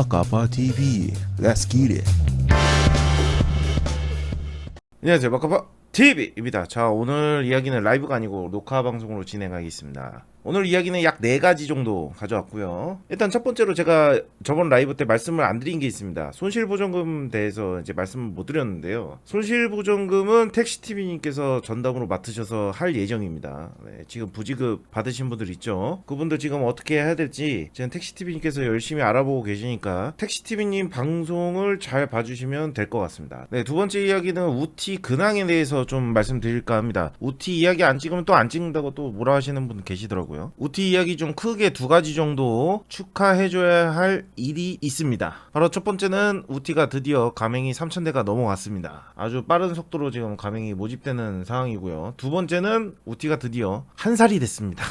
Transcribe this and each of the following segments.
아까파 TV. Let's get it. 안녕하세요 마카파 TV입니다 자 오늘 이야기는 라이브가 아니고 녹화 방송으로 진행하겠습니다 오늘 이야기는 약 4가지 정도 가져왔고요. 일단 첫 번째로 제가 저번 라이브 때 말씀을 안 드린 게 있습니다. 손실보전금 대해서 이제 말씀을 못 드렸는데요. 손실보전금은 택시TV님께서 전담으로 맡으셔서 할 예정입니다. 네, 지금 부지급 받으신 분들 있죠? 그분들 지금 어떻게 해야 될지 지금 택시TV님께서 열심히 알아보고 계시니까 택시TV님 방송을 잘 봐주시면 될 것 같습니다. 네, 두 번째 이야기는 우티 근황에 대해서 좀 말씀드릴까 합니다. 우티 이야기 안 찍으면 또 안 찍는다고 또 뭐라 하시는 분 계시더라고요 우티 이야기 좀 크게 두 가지 정도 축하해줘야 할 일이 있습니다. 바로 첫 번째는 우티가 드디어 가맹이 3000대가 넘어갔습니다. 아주 빠른 속도로 지금 가맹이 모집되는 상황이고요. 두 번째는 우티가 드디어 한 살이 됐습니다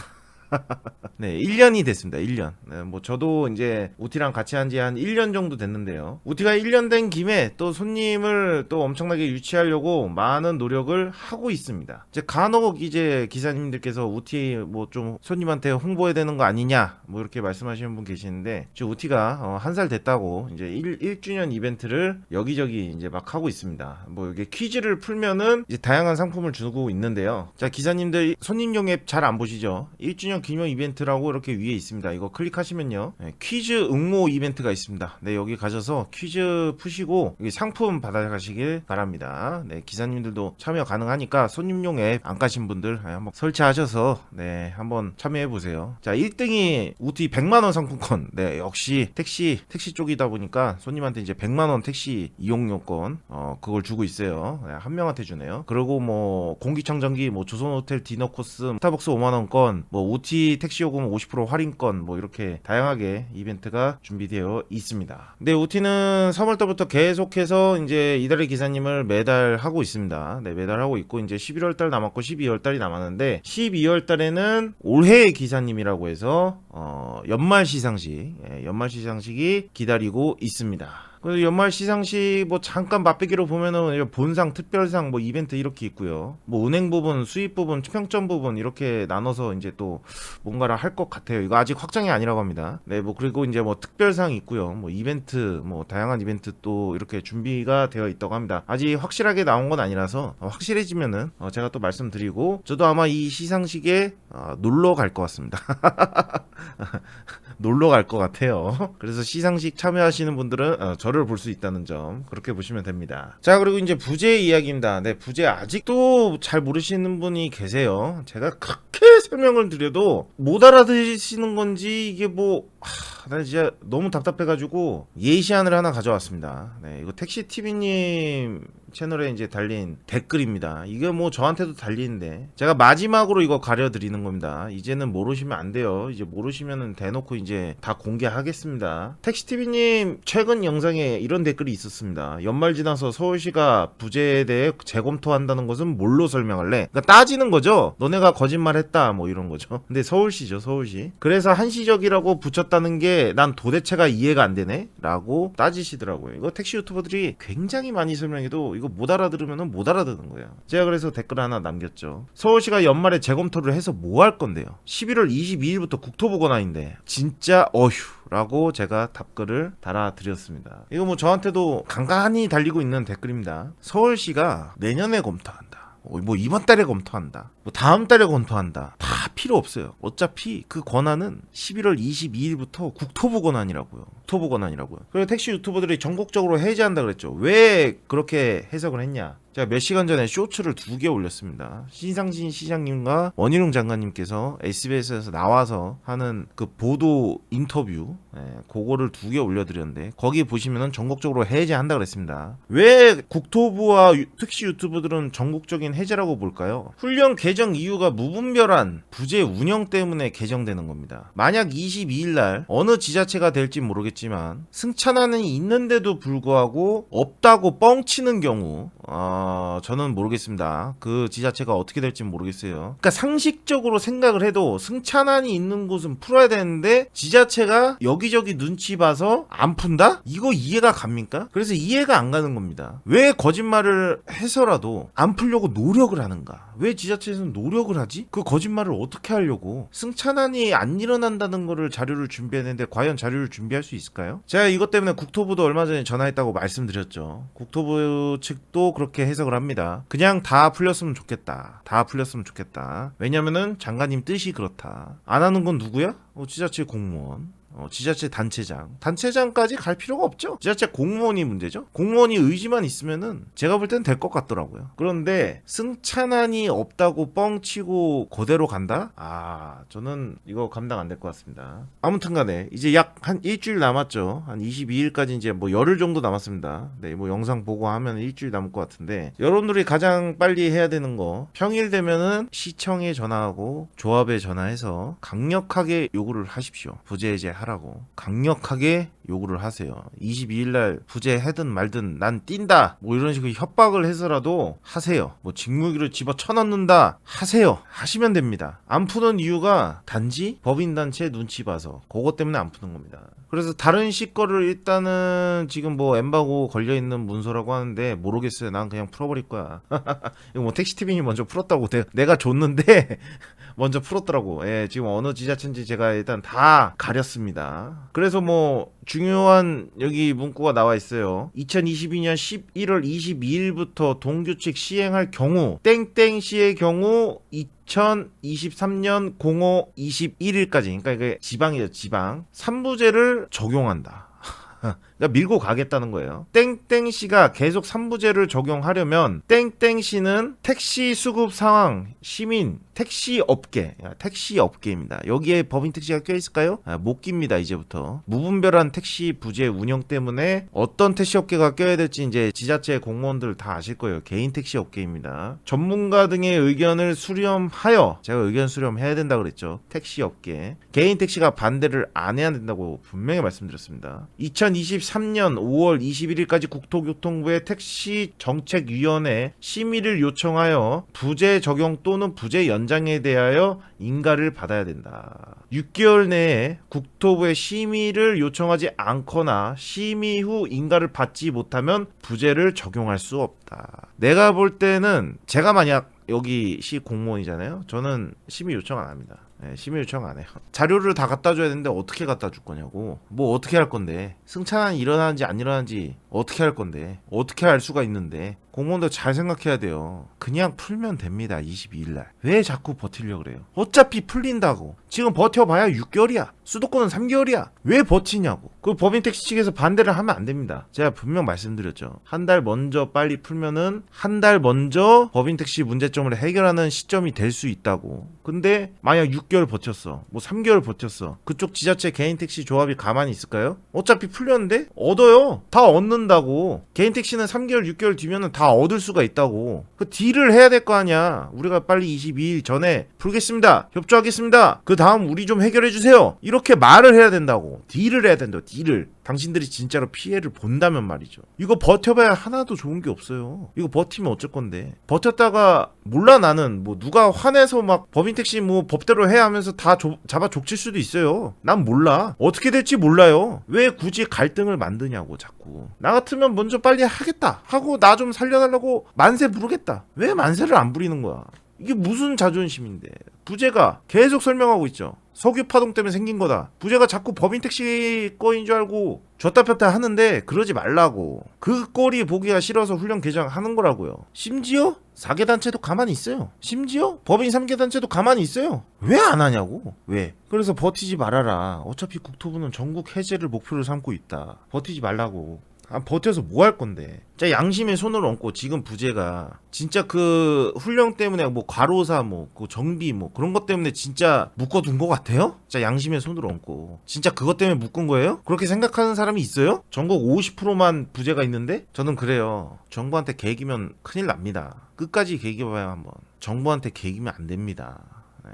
네, 1년이 됐습니다. 1년. 네, 뭐 저도 이제 우티랑 같이 한지한 1년 정도 됐는데요. 우티가 1년 된 김에 또 손님을 또 엄청나게 유치하려고 많은 노력을 하고 있습니다. 이제 간혹 이제 기사님들께서 우티 뭐 좀 손님한테 홍보해야 되는 거 아니냐 뭐 이렇게 말씀하시는 분 계시는데 지금 우티가 어, 한살 됐다고 이제 1, 1주년 이벤트를 여기저기 이제 막 하고 있습니다. 뭐 이게 퀴즈를 풀면은 이제 다양한 상품을 주고 있는데요. 자, 기사님들 손님용 앱 잘 안 보시죠? 1주년 기념 이벤트라고 이렇게 위에 있습니다. 이거 클릭하시면요. 네, 퀴즈 응모 이벤트가 있습니다. 네, 여기 가셔서 퀴즈 푸시고 여기 상품 받아가시길 바랍니다. 네, 기사님들도 참여 가능하니까 손님용 앱 안 까신 분들 네, 한번 설치하셔서 네, 한번 참여해 보세요. 자, 1등이 우티 100만 원 상품권. 네, 역시 택시 택시 쪽이다 보니까 손님한테 이제 100만 원 택시 이용료권 어, 그걸 주고 있어요. 네, 한 명한테 주네요. 그리고 뭐 공기청정기, 뭐 조선호텔 디너 코스, 스타벅스 5만 원권, 뭐우 티 택시 요금 50% 할인권 뭐 이렇게 다양하게 이벤트가 준비되어 있습니다. 근데 우티는 3월달부터 계속해서 이제 이달의 기사님을 매달 하고 있습니다. 네, 매달 하고 있고 이제 11월달 남았고 12월달이 남았는데 12월달에는 올해의 기사님이라고 해서 어, 연말 시상식, 예, 연말 시상식이 기다리고 있습니다. 그래서 연말 시상식 뭐 잠깐 맛보기로 보면은 본상, 특별상 뭐 이벤트 이렇게 있고요. 뭐 은행 부분, 수입 부분, 평점 부분 이렇게 나눠서 이제 또 뭔가를 할 것 같아요. 이거 아직 확정이 아니라고 합니다. 네, 뭐 그리고 이제 뭐 특별상 있고요. 뭐 이벤트, 뭐 다양한 이벤트 또 이렇게 준비가 되어 있다고 합니다. 아직 확실하게 나온 건 아니라서 어, 확실해지면은 어, 제가 또 말씀드리고 저도 아마 이 시상식에 어, 놀러 갈 것 같습니다. 놀러 갈 것 같아요. 그래서 시상식 참여하시는 분들은 어, 저를 볼 수 있다는 점 그렇게 보시면 됩니다. 자 그리고 이제 부재 이야기입니다. 네 부재 아직도 잘 모르시는 분이 계세요. 제가 그렇게 설명을 드려도 못 알아들으시는 건지 이게 뭐 하, 나 진짜 너무 답답해가지고 예시안을 하나 가져왔습니다. 네 이거 택시 TV님 채널에 이제 달린 댓글입니다. 이게 뭐 저한테도 달리는데 제가 마지막으로 이거 가려드리는 겁니다. 이제는 모르시면 안 돼요. 이제 모르시면은 대놓고 이제 다 공개하겠습니다. 택시TV님 최근 영상에 이런 댓글이 있었습니다. 연말 지나서 서울시가 부재에 대해 재검토한다는 것은 뭘로 설명할래? 그러니까 따지는 거죠. 너네가 거짓말했다 뭐 이런 거죠. 근데 서울시죠 서울시. 그래서 한시적이라고 붙였다는 게 난 도대체가 이해가 안 되네? 라고 따지시더라고요. 이거 택시 유튜버들이 굉장히 많이 설명해도 이거 못 알아들으면 못 알아듣는 거예요. 제가 그래서 댓글 하나 남겼죠. 서울시가 연말에 재검토를 해서 뭐 할 건데요? 11월 22일부터 국토보건화인데 진짜 어휴 라고 제가 답글을 달아드렸습니다. 이거 뭐 저한테도 간간히 달리고 있는 댓글입니다. 서울시가 내년에 검토한다. 어, 뭐 이번 달에 검토한다. 뭐 다음 달에 검토한다. 다 필요 없어요. 어차피 그 권한은 11월 22일부터 국토부 권한이라고요. 국토부 권한이라고요. 그리고 택시 유튜버들이 전국적으로 해제한다 그랬죠. 왜 그렇게 해석을 했냐? 제가 몇 시간 전에 쇼츠를 두 개 올렸습니다. 신상진 시장님과 원희룡 장관님께서 SBS에서 나와서 하는 그 보도 인터뷰, 예, 그거를 두 개 올려드렸는데 거기 보시면은 전국적으로 해제한다 그랬습니다. 왜 국토부와 유- 택시 유튜브들은 전국적인 해제라고 볼까요? 훈련 개정 이유가 무분별한 부재 운영 때문에 개정되는 겁니다. 만약 22일 날 어느 지자체가 될지 모르겠지만 승차난이 있는데도 불구하고 없다고 뻥치는 경우 아, 어, 저는 모르겠습니다. 그 지자체가 어떻게 될지 모르겠어요. 그러니까 상식적으로 생각을 해도 승차난이 있는 곳은 풀어야 되는데 지자체가 여기저기 눈치 봐서 안 푼다? 이거 이해가 갑니까? 그래서 이해가 안 가는 겁니다. 왜 거짓말을 해서라도 안 풀려고 노력을 하는가? 왜 지자체에서는 노력을 하지? 그 거짓말을 어떻게 하려고? 승차난이 안 일어난다는 거를 자료를 준비했는데 과연 자료를 준비할 수 있을까요? 제가 이것 때문에 국토부도 얼마 전에 전화했다고 말씀드렸죠. 국토부 측도 그렇게 해석을 합니다. 그냥 다 풀렸으면 좋겠다. 다 풀렸으면 좋겠다. 왜냐면은 장관님 뜻이 그렇다. 안 하는 건 누구야? 어, 지자체 공무원. 어, 지자체 단체장. 단체장까지 갈 필요가 없죠. 지자체 공무원이 문제죠. 공무원이 의지만 있으면은 제가 볼 땐 될 것 같더라고요. 그런데 승차난이 없다고 뻥치고 그대로 간다? 아, 저는 이거 감당 안 될 것 같습니다. 아무튼 간에 이제 약 한 일주일 남았죠. 한 22일까지 이제 뭐 열흘 정도 남았습니다. 네, 뭐 영상 보고 하면 일주일 남을 것 같은데 여러분들이 가장 빨리 해야 되는 거 평일 되면은 시청에 전화하고 조합에 전화해서 강력하게 요구를 하십시오. 부재 해제 하라고 강력하게 요구를 하세요. 22일 날 부재하든 말든 난 뛴다. 뭐 이런 식으로 협박을 해서라도 하세요. 뭐 직무기를 집어 쳐넣는다. 하세요. 하시면 됩니다. 안 푸는 이유가 단지 법인 단체 눈치 봐서 그것 때문에 안 푸는 겁니다. 그래서 다른 시 거를 일단은 지금 뭐 엠바고 걸려 있는 문서라고 하는데 모르겠어요. 난 그냥 풀어버릴 거야. 이거 뭐 택시 티빙이 먼저 풀었다고 내- 내가 줬는데 먼저 풀었더라고. 예, 지금 어느 지자체인지 제가 일단 다 가렸습니다. 그래서 뭐 중요한 여기 문구가 나와 있어요. 2022년 11월 22일부터 동규칙 시행할 경우 땡땡시의 경우 2023년 05 21일까지 그러니까 이게 지방이죠 지방 3부제를 적용한다. 그러니까 밀고 가겠다는 거예요. 땡땡시가 계속 3부제를 적용하려면 땡땡시는 택시 수급 상황 시민 택시 업계 택시 업계입니다. 여기에 법인 택시가 껴 있을까요? 아, 못 낍니다 이제부터 무분별한 택시 부재 운영 때문에 어떤 택시 업계가 껴야 될지 이제 지자체 공무원들 다 아실 거예요. 개인 택시 업계입니다. 전문가 등의 의견을 수렴하여 제가 의견 수렴해야 된다 그랬죠. 택시 업계 개인 택시가 반대를 안 해야 된다고 분명히 말씀드렸습니다. 2023년 5월 21일까지 국토교통부의 택시 정책위원회 심의를 요청하여 부재 적용 또는 부재 연장에 대하여 인가를 받아야 된다. 6개월 내에 국토부의 심의를 요청하지 않거나 심의 후 인가를 받지 못하면 부재를 적용할 수 없다. 내가 볼 때는 제가 만약 여기 시 공무원이잖아요. 저는 심의 요청 안 합니다. 네, 심의 요청 안 해요. 자료를 다 갖다 줘야 되는데 어떻게 갖다 줄 거냐고. 뭐 어떻게 할 건데. 승차난 일어나는지 안 일어나는지 어떻게 할 건데. 어떻게 알 수가 있는데. 공무원도 잘 생각해야 돼요. 그냥 풀면 됩니다. 22일 날. 왜 자꾸 버티려고 그래요? 어차피 풀린다고. 지금 버텨봐야 6개월이야. 수도권은 3개월이야. 왜 버티냐고. 그 법인 택시 측에서 반대를 하면 안 됩니다. 제가 분명 말씀드렸죠. 한 달 먼저 빨리 풀면은 한 달 먼저 법인 택시 문제점을 해결하는 시점이 될 수 있다고. 근데 만약 6개월 버텼어. 뭐 3개월 버텼어. 그쪽 지자체 개인 택시 조합이 가만히 있을까요? 어차피 풀렸는데 얻어요. 다 얻는다고. 개인 택시는 3개월, 6개월 뒤면은 다 얻을 수가 있다고. 그 딜을 해야 될 거 아니야. 우리가 빨리 22일 전에 풀겠습니다. 협조하겠습니다. 그 다음 우리 좀 해결해 주세요. 이렇게 말을 해야 된다고. 딜을 해야 된다. 딜을. 당신들이 진짜로 피해를 본다면 말이죠. 이거 버텨봐야 하나도 좋은 게 없어요. 이거 버티면 어쩔 건데. 버텼다가 몰라 나는 뭐 누가 화내서 막 법인 택시 뭐 법대로 해야 하면서 다 조- 잡아 족칠 수도 있어요. 난 몰라. 어떻게 될지 몰라요. 왜 굳이 갈등을 만드냐고 자꾸. 나 같으면 먼저 빨리 하겠다. 하고 나 좀 살려달라고 만세 부르겠다. 왜 만세를 안 부리는 거야? 이게 무슨 자존심인데. 부재가 계속 설명하고 있죠. 석유 파동 때문에 생긴 거다. 부재가 자꾸 법인 택시 거인 줄 알고 줬다 폈다 하는데 그러지 말라고. 그 꼴이 보기가 싫어서 훈련 개장하는 거라고요. 심지어 4개 단체도 가만히 있어요. 심지어 법인 3개 단체도 가만히 있어요. 왜 안 하냐고. 왜? 그래서 버티지 말아라. 어차피 국토부는 전국 해제를 목표로 삼고 있다. 버티지 말라고. 아, 버텨서 뭐 할 건데? 자, 양심의 손을 얹고 지금 부재가 진짜 그 훈령 때문에 뭐 과로사 뭐 그 정비 뭐 그런 것 때문에 진짜 묶어둔 것 같아요? 자, 양심의 손을 얹고 진짜 그것 때문에 묶은 거예요? 그렇게 생각하는 사람이 있어요? 전국 50%만 부재가 있는데 저는 그래요. 정부한테 개기면 큰일 납니다. 끝까지 개기봐야 한번. 정부한테 개기면 안 됩니다. 네,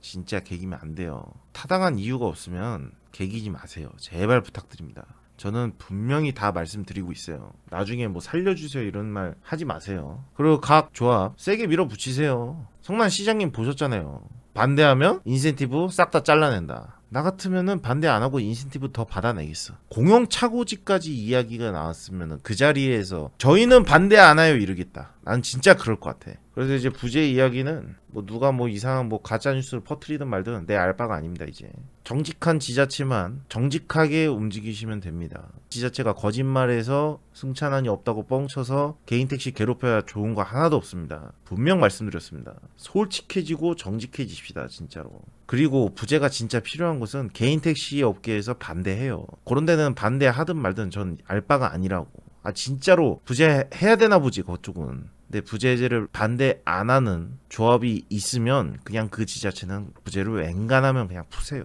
진짜 개기면 안 돼요. 타당한 이유가 없으면 개기지 마세요. 제발 부탁드립니다. 저는 분명히 다 말씀드리고 있어요. 나중에 뭐 살려주세요 이런 말 하지 마세요. 그리고 각 조합 세게 밀어붙이세요. 성난 시장님 보셨잖아요. 반대하면 인센티브 싹 다 잘라낸다. 나 같으면은 반대 안 하고 인센티브 더 받아내겠어. 공영 차고지까지 이야기가 나왔으면은 그 자리에서 저희는 반대 안 해요 이러겠다. 난 진짜 그럴 것 같아. 그래서 이제 부재 이야기는 뭐 누가 뭐 이상한 뭐 가짜 뉴스를 퍼뜨리든 말든 내 알바가 아닙니다 이제. 정직한 지자체만 정직하게 움직이시면 됩니다. 지자체가 거짓말해서 승찬한이 없다고 뻥쳐서 개인 택시 괴롭혀야 좋은 거 하나도 없습니다. 분명 말씀드렸습니다. 솔직해지고 정직해집시다 진짜로. 그리고 부재가 진짜 필요한 곳은 개인 택시 업계에서 반대해요. 그런 데는 반대하든 말든 전 알바가 아니라고. 아 진짜로 부재 해야 되나 보지 그쪽은. 근데 부재제를 반대 안 하는 조합이 있으면 그냥 그 지자체는 부재를 앵간하면 그냥 푸세요.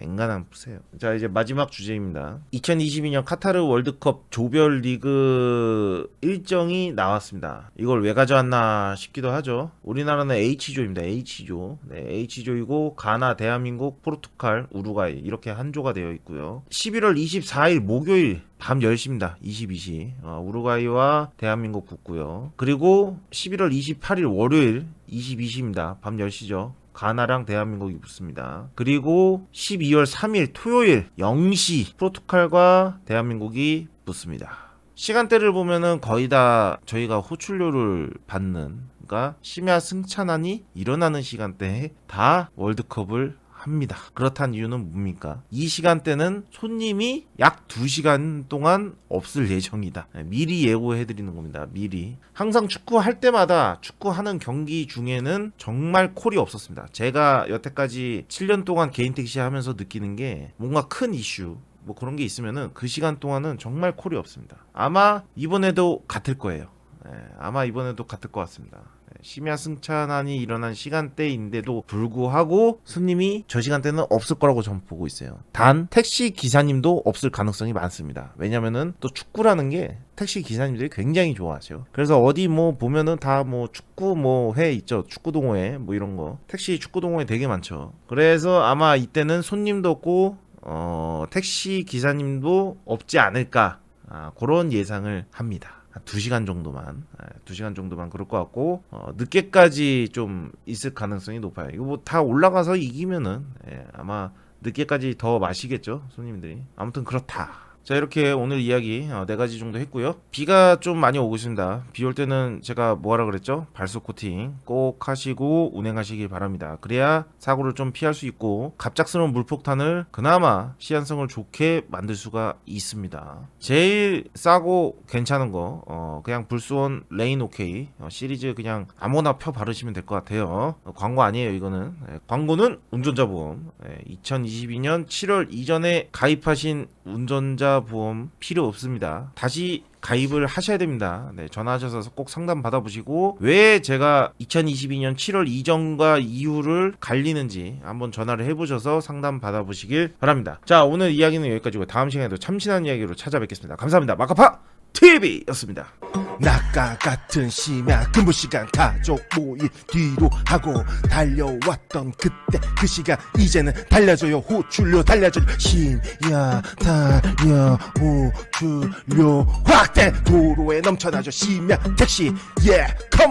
앵간한 푸세요. 자 이제 마지막 주제입니다. 2022년 카타르 월드컵 조별 리그 일정이 나왔습니다. 이걸 왜 가져왔나 싶기도 하죠. 우리나라는 H조입니다. H조. 네, H조이고 가나, 대한민국, 포르투갈, 우루과이 이렇게 한 조가 되어 있고요. 11월 24일 목요일 밤 10시입니다. 22시. 어, 우루과이와 대한민국 붙고요. 그리고 11월 28일 월요일 22시입니다. 밤 10시죠. 가나랑 대한민국이 붙습니다. 그리고 12월 3일 토요일 0시 포르투갈과 대한민국이 붙습니다. 시간대를 보면은 거의 다 저희가 호출료를 받는 그러니까 심야 승찬환이 일어나는 시간대에 다 월드컵을 합니다. 그렇다는 이유는 뭡니까? 이 시간대는 손님이 약 2시간 동안 없을 예정이다. 네, 미리 예고해 드리는 겁니다. 미리. 항상 축구할 때마다 축구하는 경기 중에는 정말 콜이 없었습니다. 제가 여태까지 7년 동안 개인 택시 하면서 느끼는 게 뭔가 큰 이슈 뭐 그런 게 있으면은 그 시간 동안은 정말 콜이 없습니다. 아마 이번에도 같을 거예요. 네, 아마 이번에도 같을 것 같습니다. 네, 심야 승찬환이 일어난 시간대인데도 불구하고 손님이 저 시간대는 없을 거라고 저는 보고 있어요. 단 택시 기사님도 없을 가능성이 많습니다. 왜냐면은 또 축구라는 게 택시 기사님들이 굉장히 좋아하세요. 그래서 어디 뭐 보면은 다 뭐 축구 뭐 회 있죠. 축구 동호회 뭐 이런 거. 택시 축구 동호회 되게 많죠. 그래서 아마 이때는 손님도 없고 어 택시 기사님도 없지 않을까. 아, 그런 예상을 합니다. 한 2시간 정도만 예, 2시간 정도만 그럴 것 같고 어, 늦게까지 좀 있을 가능성이 높아요. 이거 뭐 다 올라가서 이기면은 예, 아마 늦게까지 더 마시겠죠 손님들이. 아무튼 그렇다. 자 이렇게 오늘 이야기 어, 네 가지 정도 했고요. 비가 좀 많이 오고 있습니다. 비 올 때는 제가 뭐하라 그랬죠? 발수 코팅 꼭 하시고 운행하시길 바랍니다. 그래야 사고를 좀 피할 수 있고 갑작스러운 물폭탄을 그나마 시한성을 좋게 만들 수가 있습니다. 제일 싸고 괜찮은 거 어, 그냥 불수원 레인 오케이 어, 시리즈 그냥 아무나 펴 바르시면 될 것 같아요. 어, 광고 아니에요 이거는 예, 광고는 운전자 보험 2022년 7월 이전에 가입하신 운전자 보험 필요 없습니다. 다시 가입을 하셔야 됩니다. 네, 전화하셔서 꼭 상담 받아보시고 왜 제가 2022년 7월 이전과 이후를 갈리는지 한번 전화를 해보셔서 상담 받아보시길 바랍니다. 자 오늘 이야기는 여기까지고 다음 시간에도 참신한 이야기로 찾아뵙겠습니다. 감사합니다. 마카파 TV였습니다. 낙가 같은 심야 근무 시간 가족 모임 뒤로 하고 달려왔던 그때 그 시간 이제는 달려줘요 호출료 달려줘요 심야 달려 호출료 확대 도로에 넘쳐나죠 심야 택시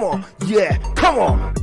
on yeah come on